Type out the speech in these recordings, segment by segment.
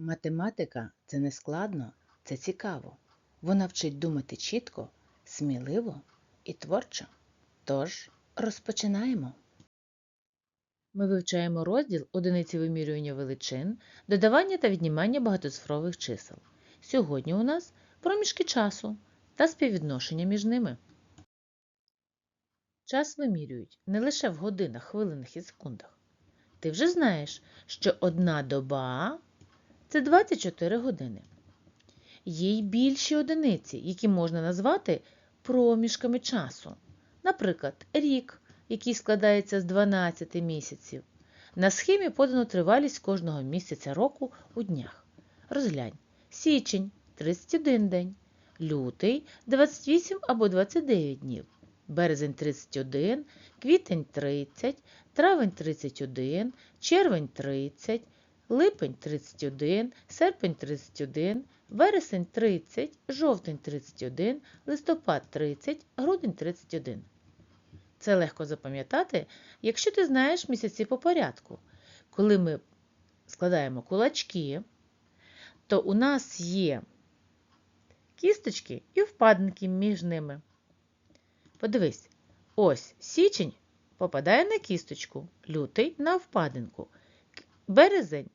Математика це не складно, це цікаво. Вона вчить думати чітко, сміливо і творчо. Тож розпочинаємо. Ми вивчаємо розділ одиниці вимірювання величин, додавання та віднімання багатоцифрових чисел. Сьогодні у нас проміжки часу та співвідношення між ними. Час вимірюють не лише в годинах, хвилинах і секундах. Ти вже знаєш, що одна доба це 24 години. Є й більші одиниці, які можна назвати проміжками часу. Наприклад, рік, який складається з 12 місяців. На схемі подано тривалість кожного місяця року у днях. Розглянь. Січень 31 день, лютий 28 або 29 днів, березень 31, квітень 30, травень 31, червень 30, липень 31, серпень 31, вересень 30, жовтень 31, листопад 30, грудень 31. Це легко запам'ятати, якщо ти знаєш місяці по порядку. Коли ми складаємо кулачки, то у нас є кісточки і впадинки між ними. Подивись, ось січень попадає на кісточку, лютий на впадинку, березень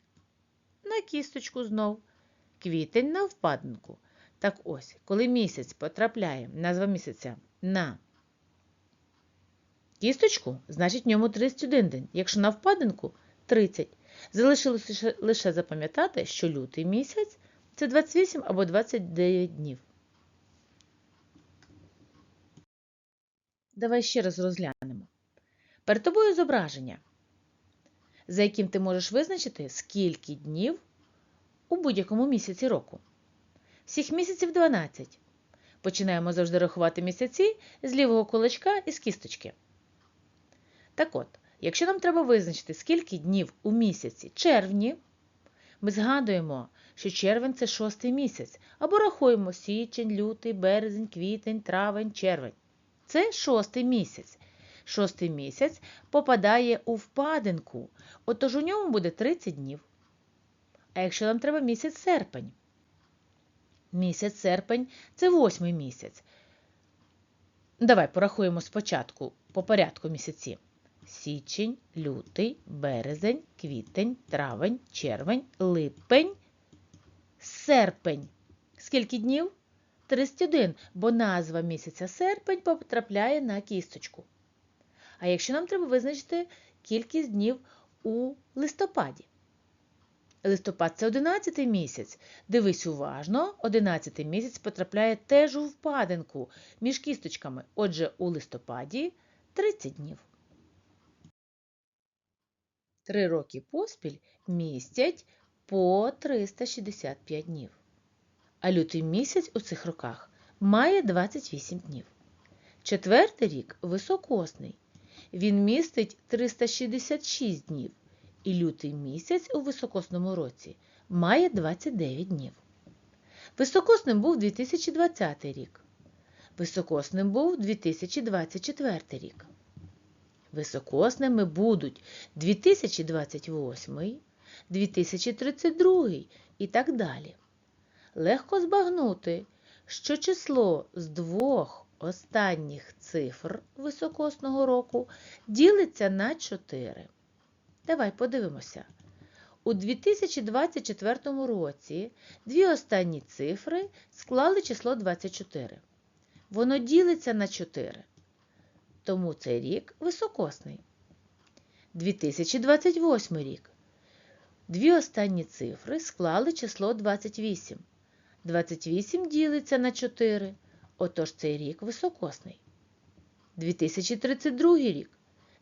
на кісточку знов, квітень на впадинку. Так ось, коли місяць потрапляє, назва місяця на кісточку, значить в ньому 31 день. Якщо на впадинку 30. Залишилося лише, запам'ятати, що лютий місяць це 28 або 29 днів. Давай ще раз розглянемо. Перед тобою зображення, за яким ти можеш визначити, скільки днів у будь-якому місяці року. Всіх місяців 12. Починаємо завжди рахувати місяці з лівого кулачка і з кісточки. Так от, якщо нам треба визначити, скільки днів у місяці червні, ми згадуємо, що червень це шостий місяць, або рахуємо січень, лютий, березень, квітень, травень, червень. Це шостий місяць. Шостий місяць попадає у впадинку, отож у ньому буде 30 днів. А якщо нам треба місяць серпень? Місяць серпень це восьмий місяць. Давай порахуємо спочатку по порядку місяці. Січень, лютий, березень, квітень, травень, червень, липень, серпень. Скільки днів? 31, бо назва місяця серпень потрапляє на кісточку. А якщо нам треба визначити кількість днів у листопаді? Листопад це 11 місяць. Дивись уважно, 11 місяць потрапляє теж у впадинку між кісточками. Отже, у листопаді 30 днів. Три роки поспіль містять по 365 днів. А лютий місяць у цих роках має 28 днів. Четвертий рік високосний. Він містить 366 днів. І лютий місяць у високосному році має 29 днів. Високосним був 2020 рік. Високосним був 2024 рік. Високосними будуть 2028, 2032 і так далі. Легко збагнути, що число з двох останніх цифр високосного року ділиться на 4. Давай подивимося. У 2024 році дві останні цифри склали число 24. Воно ділиться на 4. Тому цей рік високосний. 2028 рік. Дві останні цифри склали число 28. 28 ділиться на 4. Отож цей рік високосний. 2032 рік.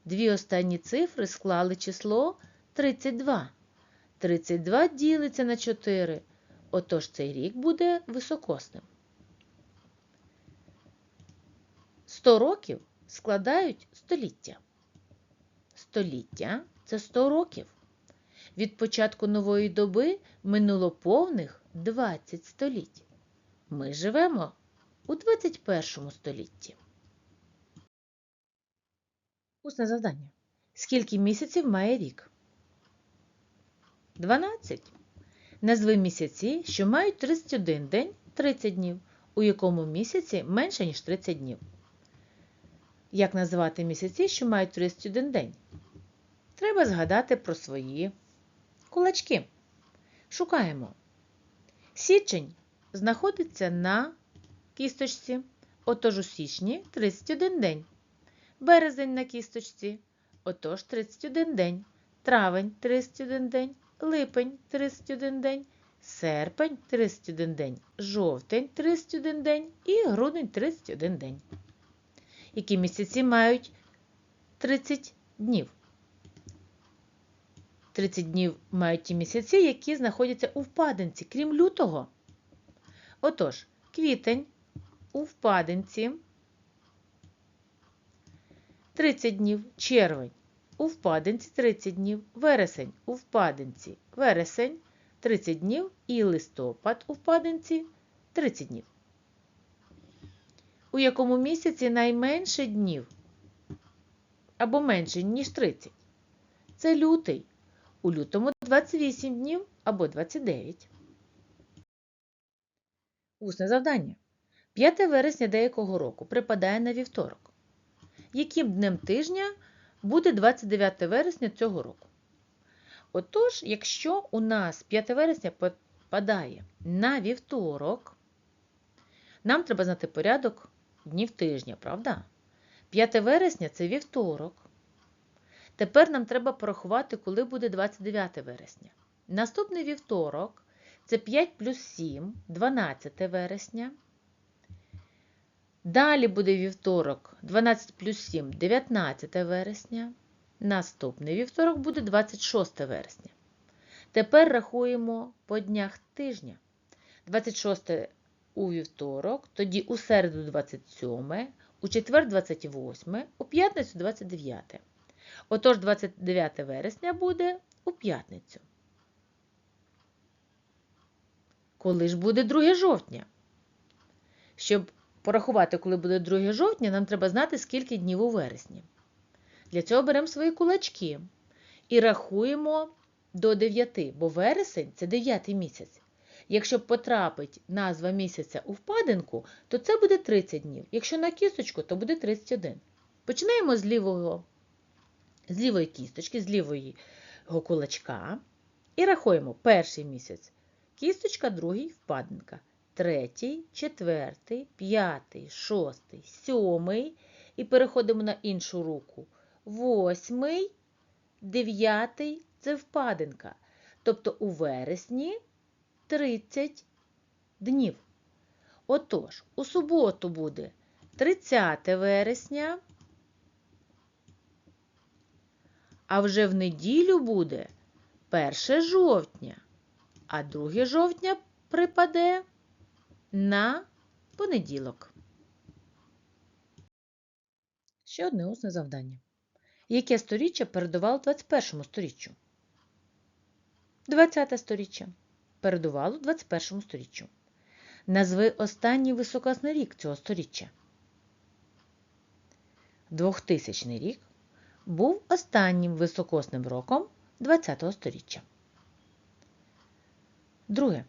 Дві останні цифри склали число 32. 32 ділиться на 4. Отож цей рік буде високосним. 100 років складають століття. Століття це 100 років. Від початку нової доби минуло повних 20 століть. Ми живемо у 21 столітті. Усне завдання. Скільки місяців має рік? 12. Назви місяці, що мають 31 день 30 днів, у якому місяці менше, ніж 30 днів. Як назвати місяці, що мають 31 день? Треба згадати про свої кулачки. Шукаємо. Січень знаходиться на кісточці. Отож у січні 31 день. Березень на кісточці. Отож 31 день. Травень 31 день. Липень 31 день. Серпень 31 день. Жовтень 31 день і грудень 31 день. Які місяці мають 30 днів? 30 днів мають ті місяці, які знаходяться у впадинці, крім лютого. Отож, квітень у впадинці 30 днів, червень у впадинці 30 днів, вересень у впадинці, вересень 30 днів і листопад у впадинці 30 днів. У якому місяці найменше днів або менше, ніж 30? Це лютий. У лютому 28 днів або 29. Усне завдання. 5 вересня деякого року припадає на вівторок. Яким днем тижня буде 29 вересня цього року? Отож, якщо у нас 5 вересня попадає на вівторок, нам треба знати порядок днів тижня, правда? 5 вересня це вівторок. Тепер нам треба порахувати, коли буде 29 вересня. Наступний вівторок це 5 плюс 7, 12 вересня. Далі буде вівторок 12 плюс 7, 19 вересня. Наступний вівторок буде 26 вересня. Тепер рахуємо по днях тижня. 26 у вівторок, тоді у середу 27, у четвер 28, у п'ятницю 29. Отож, 29 вересня буде у п'ятницю. Коли ж буде 2 жовтня? Щоб порахувати, коли буде 2 жовтня, нам треба знати, скільки днів у вересні. Для цього беремо свої кулачки і рахуємо до 9, бо вересень це 9 місяць. Якщо потрапить назва місяця у впадинку, то це буде 30 днів. Якщо на кісточку, то буде 31. Починаємо з лівого з лівої кісточки, з лівого кулачка. І рахуємо перший місяць. Кісточка, другий впадинка. Третій, четвертий, п'ятий, шостий, сьомий. І переходимо на іншу руку. Восьмий, дев'ятий це впадинка. Тобто у вересні 30 днів. Отож, у суботу буде 30 вересня. А вже в неділю буде 1 жовтня, а 2 жовтня припаде на понеділок. Ще одне усне завдання. Яке сторіччя передувало 21 сторіччю? 20 сторіччя передувало 21 сторіччю. Назви останній високосний рік цього сторіччя. 2000 рік був останнім високосним роком ХХ століття. Друге.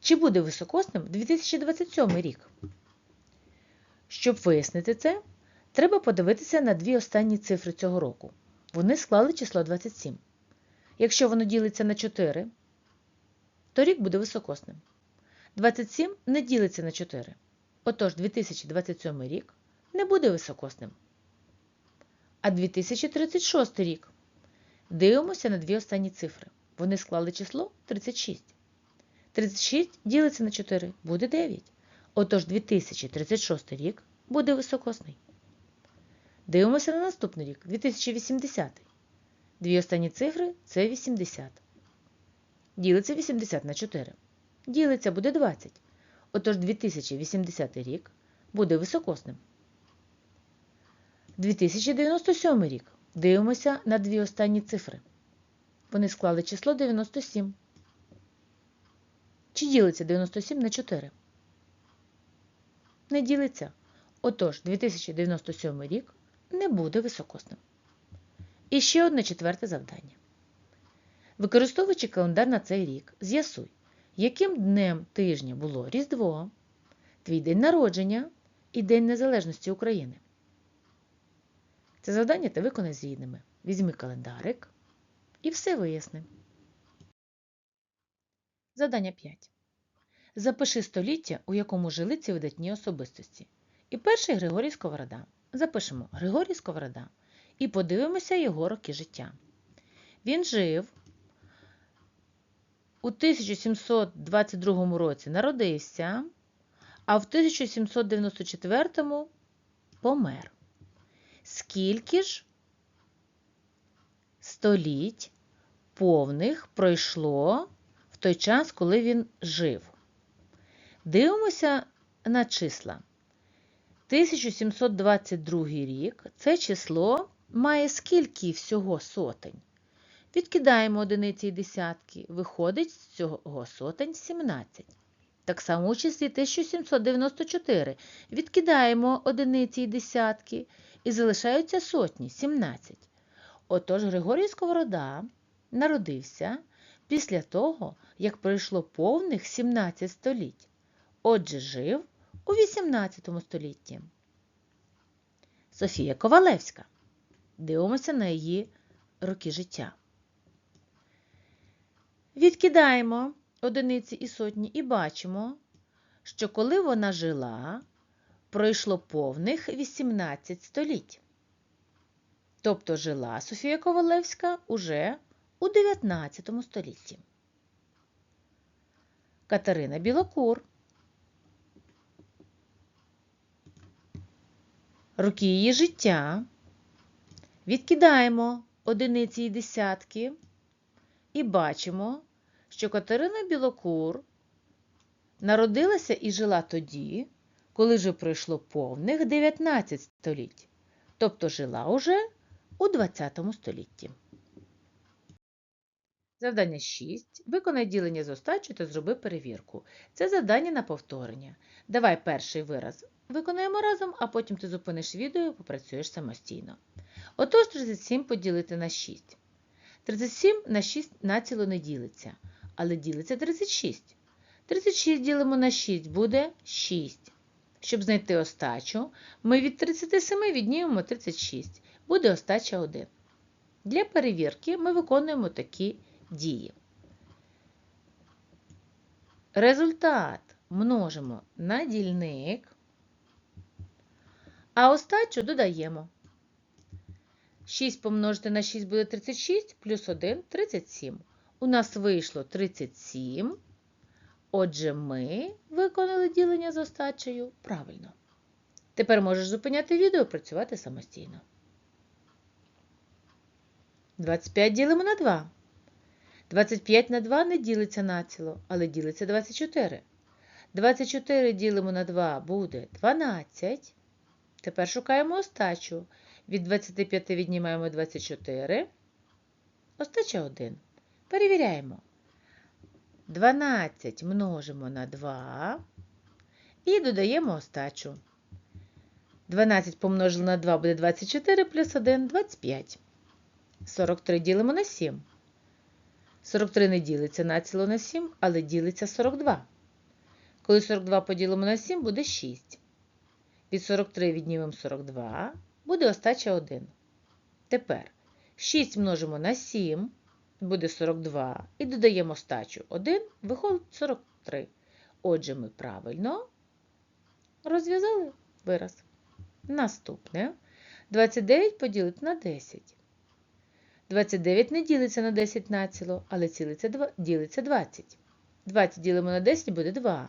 Чи буде високосним 2027 рік? Щоб вияснити це, треба подивитися на дві останні цифри цього року. Вони склали число 27. Якщо воно ділиться на 4, то рік буде високосним. 27 не ділиться на 4. Отож, 2027 рік не буде високосним а 2036 рік. Дивимося на дві останні цифри. Вони склали число 36. 36 ділиться на 4, буде 9. Отож 2036 рік буде високосний. Дивимося на наступний рік, 2080. Дві останні цифри це 80. Ділиться 80 на 4. Ділиться буде 20. Отож 2080 рік буде високосним. 2097 рік. Дивимося на дві останні цифри. Вони склали число 97. Чи ділиться 97 на 4? Не ділиться. Отож, 2097 рік не буде високосним. І ще одне четверте завдання. Використовуючи календар на цей рік, з'ясуй, яким днем тижня було Різдво, твій день народження і День Незалежності України. Це завдання ти виконай з рідними. Візьми календарик і все виясни. Завдання 5. Запиши століття, у якому жили ці видатні особистості. І перший Григорій Сковорода. Запишемо Григорій Сковорода і подивимося його роки життя. Він жив у 1722 році народився, а в 1794 помер. Скільки ж століть повних пройшло той час, коли він жив? Дивимося на числа. 1722 рік це число має скільки всього сотень? Відкидаємо одиниці і десятки, виходить з цього сотень 17. Так само у числі 1794 відкидаємо одиниці і десятки і залишаються сотні 17. Отож Григорій Сковорода народився після того, як пройшло повних 17 століть. Отже, жив у 18 столітті. Софія Ковалевська. Дивимося на її роки життя. Відкидаємо одиниці і сотні і бачимо, що коли вона жила, пройшло повних 18 століть. Тобто жила Софія Ковалевська уже у 19 столітті. Катерина Білокур. Роки її життя. Відкидаємо одиниці і десятки і бачимо, що Катерина Білокур народилася і жила тоді, коли вже пройшло повних 19 століть, тобто жила уже у 20 столітті. Завдання 6. Виконай ділення з остачою та зроби перевірку. Це завдання на повторення. Давай перший вираз виконаємо разом, а потім ти зупиниш відео і попрацюєш самостійно. Отож, 37 поділити на 6. 37 на 6 націло не ділиться, але ділиться 36. 36 ділимо на 6 буде 6. Щоб знайти остачу, ми від 37 віднімемо 36. Буде остача 1. Для перевірки ми виконуємо такі дії. Результат множимо на дільник, а остачу додаємо. 6 помножити на 6 буде 36, плюс 1 37. У нас вийшло 37. Отже, ми виконали ділення з остачею правильно. Тепер можеш зупиняти відео і працювати самостійно. 25 ділимо на 2. 25 на 2 не ділиться націло, але ділиться 24. 24 ділимо на 2 буде 12. Тепер шукаємо остачу. Від 25 віднімаємо 24. Остача 1. Перевіряємо. 12 множимо на 2 і додаємо остачу. 12 помножили на 2 буде 24 плюс 1 25. 43 ділимо на 7. 43 не ділиться націло на 7, але ділиться 42. Коли 42 поділимо на 7, буде 6. Від 43 віднімемо 42, буде остача 1. Тепер 6 множимо на 7, буде 42, і додаємо остачу 1, виходить 43. Отже, ми правильно розв'язали вираз. Наступне 29 поділити на 10. 29 не ділиться на 10 націло, але цілиться ділиться 20. 20 ділимо на 10 буде 2.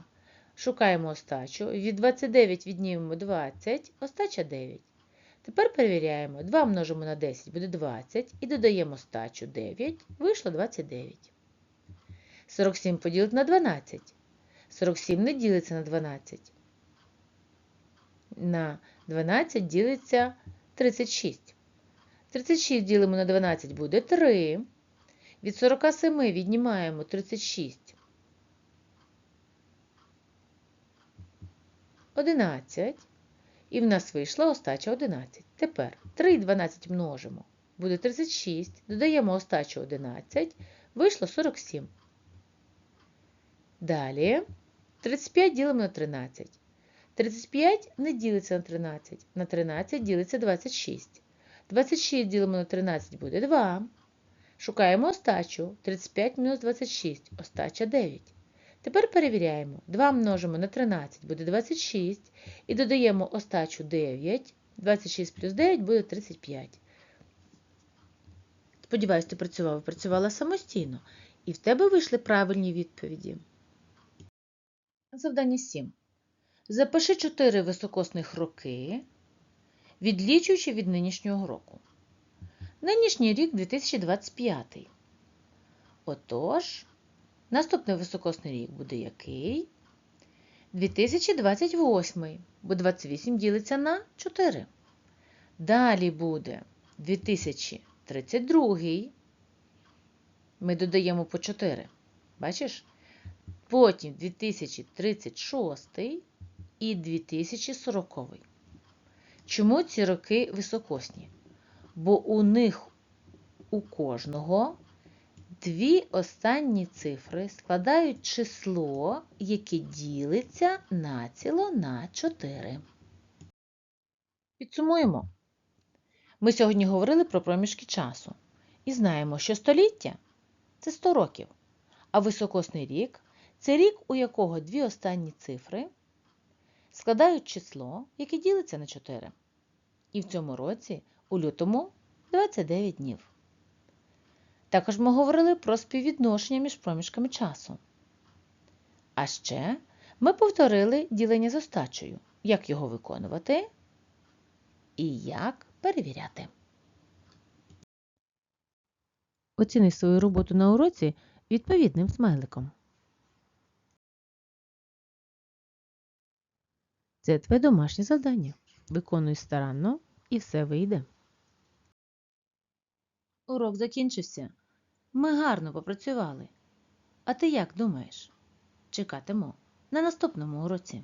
Шукаємо остачу. Від 29 віднімемо 20, остача 9. Тепер перевіряємо. 2 множимо на 10 буде 20 і додаємо остачу 9, вийшло 29. 47 поділити на 12. 47 не ділиться на 12. На 12 ділиться 36. 36 ділимо на 12 буде 3. Від 47 віднімаємо 36. 11. І в нас вийшла остача 11. Тепер 3 і 12 множимо. Буде 36. Додаємо остачу 11. Вийшло 47. Далі 35 ділимо на 13. 35 не ділиться на 13. На 13 ділиться 26. 26 ділимо на 13 буде 2. Шукаємо остачу. 35 мінус 26. Остача 9. Тепер перевіряємо. 2 множимо на 13 буде 26. І додаємо остачу 9. 26 плюс 9 буде 35. Сподіваюсь, ти працював і працювала самостійно. І в тебе вийшли правильні відповіді. Завдання 7. Запиши 4 високосних роки, відлічуючи від нинішнього року. Нинішній рік 2025. Отож, наступний високосний рік буде який? 2028, бо 28 ділиться на 4. Далі буде 2032. Ми додаємо по 4. Бачиш? Потім 2036 і 2040. Чому ці роки високосні? Бо у них у кожного дві останні цифри складають число, яке ділиться націло на 4. Підсумуємо. Ми сьогодні говорили про проміжки часу і знаємо, що століття це 100 років, а високосний рік це рік, у якого дві останні цифри складають число, яке ділиться на 4. І в цьому році, у лютому, 29 днів. Також ми говорили про співвідношення між проміжками часу. А ще ми повторили ділення з остачею, як його виконувати і як перевіряти. Оціни свою роботу на уроці відповідним смайликом. Це твоє домашнє завдання. Виконуй старанно і все вийде. Урок закінчився. Ми гарно попрацювали. А ти як думаєш? Чекатиму на наступному уроці.